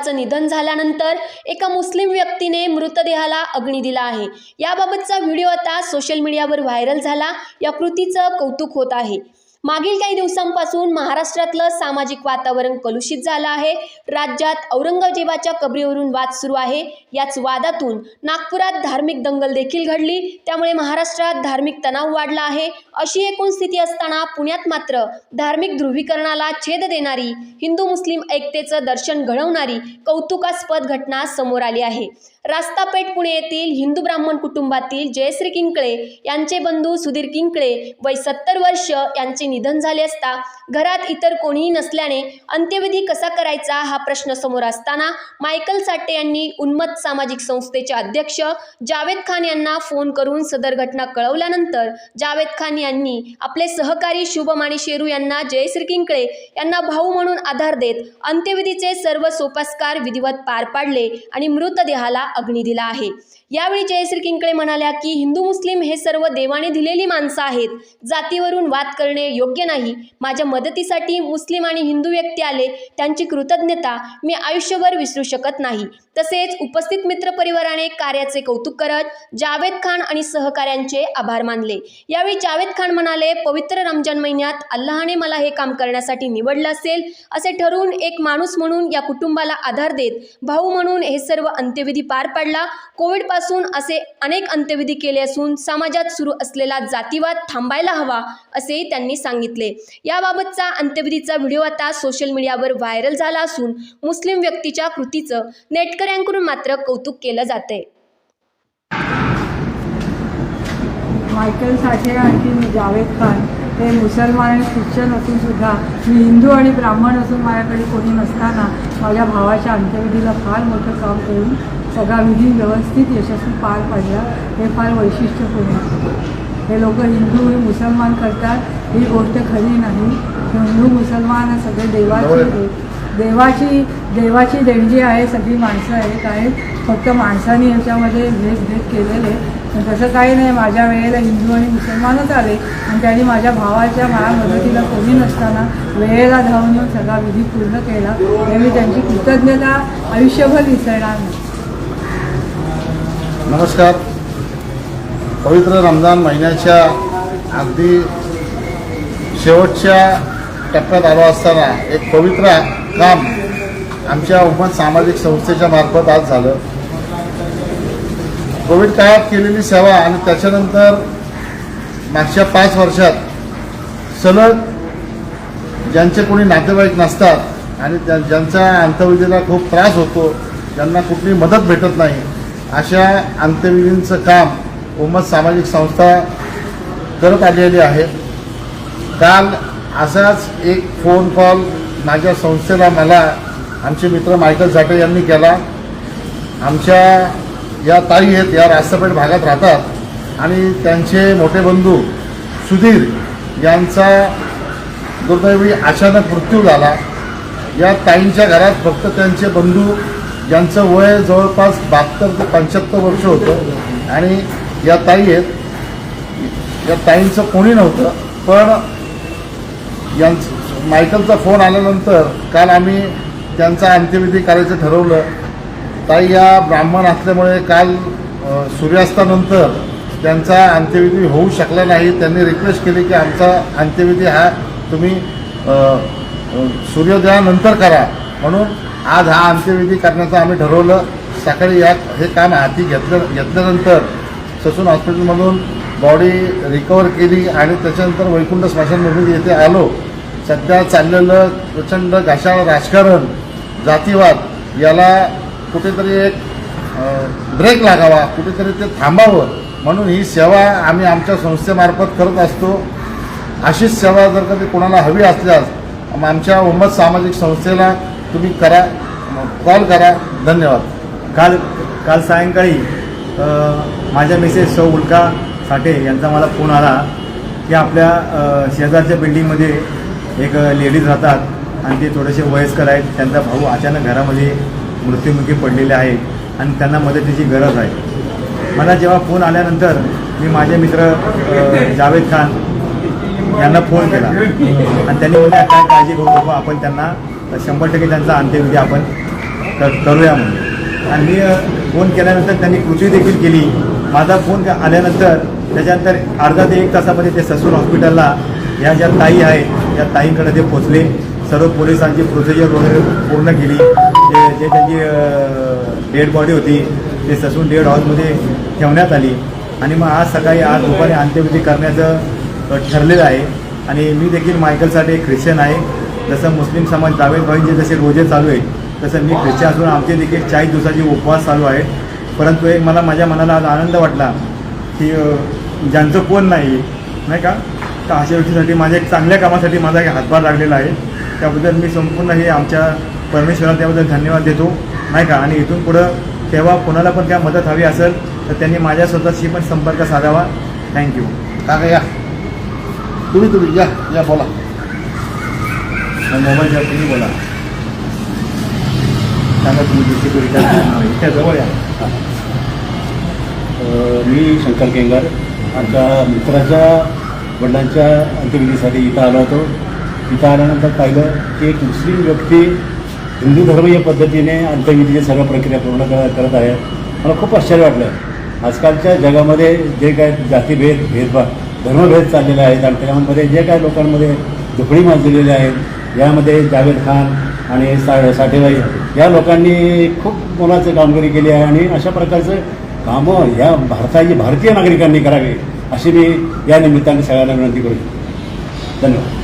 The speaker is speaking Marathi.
भावाचं निधन झाल्यानंतर एका मुस्लिम व्यक्तीने मृतदेहाला अग्नी दिला आहे. याबाबतचा व्हिडिओ आता सोशल मीडियावर व्हायरल झाला. या कृतीचं कौतुक होत आहे. मागील काही दिवसांपासून महाराष्ट्रातलं सामाजिक वातावरण कलुषित झालं आहे. राज्यात औरंगजेबाच्या कबरीवरून वाद सुरू आहे. याच वादातून नागपुरात धार्मिक दंगल देखील घडली. त्यामुळे महाराष्ट्रात धार्मिक तणाव वाढला आहे. अशी एकूण स्थिती असताना पुण्यात मात्र धार्मिक ध्रुवीकरणाला छेद देणारी हिंदू मुस्लिम ऐक्यतेचं दर्शन घडवणारी कौतुकास्पद घटना समोर आली आहे. रास्तापेठ पुणे येथील हिंदू ब्राह्मण कुटुंबातील जयश्री किंकळे यांचे बंधू सुधीर किंकळे वय सत्तर वर्ष यांचे निधन झाले असता घरात इतर कोणीही नसल्याने अंत्यविधी कसा करायचा हा प्रश्न समोर असताना मायकल साठे यांनी उन्मत सामाजिक संस्थेचे अध्यक्ष जावेद खान यांना फोन करून सदर घटना कळवल्यानंतर जावेद खान यांनी आपले सहकारी शुभम आणि शेरू यांना जयश्री किंकळे यांना भाऊ म्हणून आधार देत अंत्यविधीचे सर्व सोपस्कार विधिवत पार पाडले आणि मृतदेहाला अग्नी दिला आहे. यावेळी जयश्री किंकळे म्हणाल्या की हिंदू मुस्लिम हे सर्व देवाने दिलेली माणसं आहेत. जातीवरून वाद करणे योग्य नाही. माझ्या मदतीसाठी मुस्लिम आणि हिंदू व्यक्ती आले. त्यांची कृतज्ञता मी आयुष्यभर विसरू शकत नाही. तसेच उपस्थित मित्रपरिवाराने कार्याचे कौतुक करत जावेद खान आणि सहकाऱ्यांचे आभार मानले. यावेळी जावेद खान म्हणाले पवित्र रमजान महिन्यात अल्लाहने मला हे काम करण्यासाठी निवडलं असेल असे ठरवून एक माणूस म्हणून या कुटुंबाला आधार देत भाऊ म्हणून हे सर्व अंत्यविधी पार पाडला. कोविडपासून असे अनेक अंत्यविधी केले असून समाजात सुरू असलेला जातीवाद थांबायला हवा असेही त्यांनी सांगितले. सांगितले. याबाबतचा अंत्यविधीचा व्हिडिओ आता सोशल मीडियावर व्हायरल झाला असून मुस्लिम व्यक्तीच्या कृतीचं नेटकऱ्यांकडून मात्र कौतुक केलं जाते मायकल साठे आणि जावेद खान हे मुसलमान आणि ख्रिश्चन असून सुद्धा मी हिंदू आणि ब्राह्मण असून माझ्याकडे कोणी नसताना माझ्या भावाच्या अंत्यविधीला फार मोठं काम करून सगळा विधी व्यवस्थित यशस्वी पार पाडला हे फार वैशिष्ट्यपूर्ण हे लोक हिंदू हे मुसलमान करतात ही गोष्ट खरी नाही. हिंदू मुसलमान सगळे देवाची देवाची देवाची देणगी आहे सगळी माणसं एक आहेत फक्त माणसाने ह्याच्यामध्ये भेदभेद केलेले. पण तसं काही नाही माझ्या वेळेला हिंदू आणि मुसलमानच आले. आणि त्यांनी माझ्या भावाच्या माझ्या मदतीला कोणी नसताना वेळेला धावून येऊन सगळा विधी पूर्ण केला. हे मी त्यांची कृतज्ञता आयुष्यभर विसरणार नाही. नमस्कार. पवित्र रमजान महिन्याच्या अगदी शेवटच्या टप्प्यात आलो असताना एक पवित्र काम आमच्या उमत सामाजिक संस्थेच्या मार्फत आज झालं. कोविड काळात केलेली सेवा आणि त्याच्यानंतर मागच्या पाच वर्षात सलग ज्यांचे कोणी नातेवाईक नसतात आणि त्या ज्यांचा अंत्यविधीला खूप त्रास होतो ज्यांना कुठली मदत भेटत नाही अशा अंत्यविधींचं काम उमत सामाजिक संस्था करत आलेली आहे. काल असाच एक फोन कॉल माझ्या संस्थेला मला आमचे मित्र मायकल साठे यांनी केला. आमच्या या ताई आहेत या रास्तापेठ भागात राहतात. आणि त्यांचे मोठे बंधू सुधीर यांचा दुर्दैवी अचानक मृत्यू झाला. या ताईंच्या घरात फक्त त्यांचे बंधू यांचं वय जवळपास बहात्तर ते पंच्याहत्तर वर्ष होतं. आणि या ताई आहेत. या ताईंचं कोणी नव्हतं पण यांचं मायकलचा फोन आल्यानंतर काल आम्ही त्यांचा अंत्यविधी करायचं ठरवलं. ताई या ब्राह्मण असल्यामुळे काल सूर्यास्तानंतर त्यांचा अंत्यविधी होऊ शकला नाही. त्यांनी रिक्वेस्ट केली की आमचा अंत्यविधी हा तुम्ही सूर्योदयानंतर करा. म्हणून आज हा अंत्यविधी करण्याचं आम्ही ठरवलं. सकाळी या हे काम हाती घेतलं घेतल्यानंतर ससून हॉस्पिटलमधून बॉडी रिकवर केली आणि त्याच्यानंतर वैकुंठ स्मशानभूमीत येथे आलो. सध्या चाललेलं प्रचंड घाशाळ राजकारण जातीवाद याला कुठेतरी एक ब्रेक लागावा कुठेतरी ते थांबावं म्हणून ही सेवा आम्ही आमच्या संस्थेमार्फत करत असतो. अशीच सेवा जर कधी कोणाला हवी असल्यास मग आमच्या उम्मत सामाजिक संस्थेला तुम्ही करा कॉल करा. धन्यवाद. काल काल सायंकाळी माझ्या मिसेस सौ उल्का साठे यांचा मला फोन आला की आपल्या शेजारच्या बिल्डिंगमध्ये एक लेडीज राहतात आणि ते थोडेसे वयस्कर आहेत. त्यांचा भाऊ अचानक घरामध्ये मृत्युमुखी पडलेले आहे आणि त्यांना मदतीची गरज आहे. मला जेव्हा फोन आल्यानंतर मी माझे मित्र जावेद खान यांना फोन केला. आणि त्यांनी म्हणजे काय काळजी करू नको आपण त्यांना शंभर टक्के त्यांचा अंत्यविधी आपण करूया म्हणून. आणि मी फोन केल्यानंतर त्यांनी कृती देखील केली. माझा फोन आल्यानंतर त्याच्यानंतर अर्धा ते एक तासामध्ये ते ससून हॉस्पिटलला या ज्या ताई आहेत त्या ताईंकडे ते पोचले सर्व पोलिसांची प्रोसिजर वगैरे पूर्ण केली. ते जे त्यांची डेड बॉडी होती ते ससून डेड हाऊसमध्ये ठेवण्यात आली. आणि मग आज सकाळी आज दुपारी अंत्यविधी करण्याचं ठरलेलं आहे. आणि मी देखील मायकलसाठी एक ख्रिश्चन आहे. जसं मुस्लिम समाज जावेद भाईंचे जसे रोजे चालू आहेत तसं मी ख्रिश्चन असून आमचे देखील चाळीस दिवसाचे उपवास चालू आहेत परंतु एक मला माझ्या मनाला आज आनंद वाटला की ज्यांचं कोण नाही नाही का? तर अशा गोष्टीसाठी माझ्या एक चांगल्या कामासाठी माझा एक हातभार लागलेला आहे. त्याबद्दल मी संपूर्ण हे आमच्या परमेश्वराला त्याबद्दल धन्यवाद देतो नाही का? आणि इथून पुढं तेव्हा कोणाला पण काय मदत हवी असेल तर त्यांनी माझ्या स्वतःशी पण संपर्क साधावा. थँक्यू काका या. तुम्ही तुम्ही या या बोला. मोबाईलच्या तुम्ही बोला. सांगा तुम्ही दुसरी त्या जवळ या. मी शंकर केंगर आमच्या मित्राच्या वडिलांच्या अंत्यविधीसाठी इथं आलो होतो. इथं आल्यानंतर पाहिलं की एक मुस्लिम व्यक्ती हिंदू धर्मीय पद्धतीने अंत्यविधीची सर्व प्रक्रिया पूर्ण कर करत आहे. मला खूप आश्चर्य वाटलं. आजकालच्या जगामध्ये जे काय जातीभेद भेदभाव धर्मभेद चाललेले आहेत आणि त्यामध्ये जे काय लोकांमध्ये दुखणी माजलेली आहेत यामध्ये जावेद खान आणि सा साठेबाई या लोकांनी खूप मोलाचं कामगिरी केली आहे आणि अशा प्रकारचं कामं या भारताची भारतीय नागरिकांनी करावी अशी मी या निमित्ताने सगळ्यांना विनंती करू धन्यवाद.